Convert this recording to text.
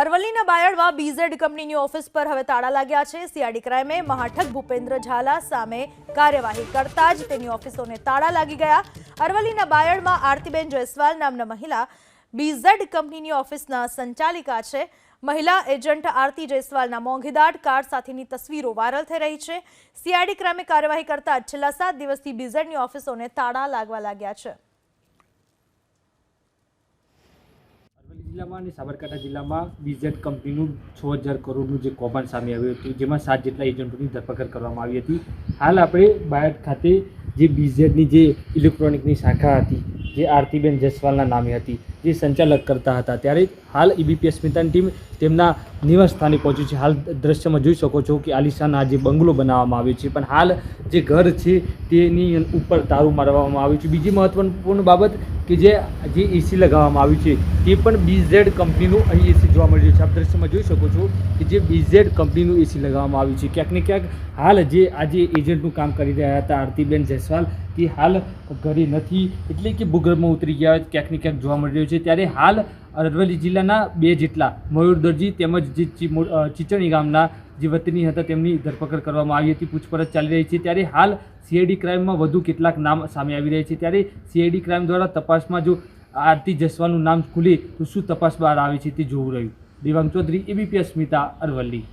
અરવલ્લીના બાયડમાં બીઝેડ કંપનીની ઓફિસ પર હવે તાળા લાગ્યા છે. સીઆઈડી ક્રાઇમે મહાઠક ભૂપેન્દ્ર ઝાલા સામે કાર્યવાહી કરતા જ તેની ઓફિસોને તાળા લાગી ગયા. અરવલ્લીના બાયડમાં આરતીબેન જયસ્વાલ નામના મહિલા બીઝેડ કંપનીની ઓફિસના સંચાલિકા છે. મહિલા એજન્ટ આરતી જયસ્વાલના મોંઘીદાટ કાર્ડ સાથેની તસવીરો વાયરલ થઈ રહી છે. સીઆઈડી ક્રાઇમે કાર્યવાહી કરતા છેલ્લા સાત દિવસથી બીઝેડની ઓફિસોને તાળા લાગવા લાગ્યા છે અરવલ્લી જિલ્લામાં અને સાબરકાંઠા જિલ્લામાં બીઝેડ કંપનીનું છ હજાર કરોડનું જે કૌભાંડ સામે આવ્યું હતું, જેમાં સાત જેટલા એજન્ટોની ધરપકડ કરવામાં આવી હતી. હાલ આપણે બાયડ ખાતે જે બીઝેડની જે ઇલેક્ટ્રોનિકની શાખા હતી, જે આરતીબેન જસવાલના નામે હતી, જે સંચાલક કરતા હતા, ત્યારે હાલ ઈબીપીએસ સ્મિતાની ટીમ તેમના નિવાસ સ્થાને પહોંચી છે. હાલ દ્રશ્યમાં જોઈ શકો છો કે આલિશાન આ જે બંગલો બનાવવામાં આવ્યો છે, પણ હાલ જે ઘર છે તેની ઉપર તારું મારવામાં આવ્યું છે. બીજી મહત્વપૂર્ણ બાબત કે જે જે એસી લગાવવામાં આવ્યું છે, તે પણ બીઝેડ કંપનીનું અહીં એસી જોવા મળી રહ્યું છે. આપ દ્રશ્યમાં જોઈ શકો છો કે જે બીઝેડ કંપનીનું એસી લગાવવામાં આવ્યું છે. ક્યાંક ને ક્યાંક હાલ જે આજે એજન્ટનું કામ કરી રહ્યા હતા આરતીબેન જયસ્વાલ, તે હાલ ઘરે નથી. એટલે કે ભૂગર્ભમાં ઉતરી ગયા ક્યાંક ને ક્યાંક જોવા મળી રહ્યું છે. ત્યારે હાલ અરવલ્લી જિલ્લાના બે જેટલા મયુર દરજી તેમજ જે ચીચણી ગામના જે વતની હતા તેમની ધરપકડ કરવામાં આવી હતી, પૂછપરછ ચાલી રહી છે. ત્યારે હાલ સીઆઈડી ક્રાઇમમાં વધુ કેટલાક નામ સામે આવી રહ્યા છે. ત્યારે સીઆઈડી ક્રાઇમ દ્વારા તપાસમાં જો આરતી જસવાલનું નામ ખુલે તો શું તપાસ બહાર આવે છે તે જોવું રહ્યું. દેવાંગ ચૌધરી, એબીપી અસ્મિતા, અરવલ્લી.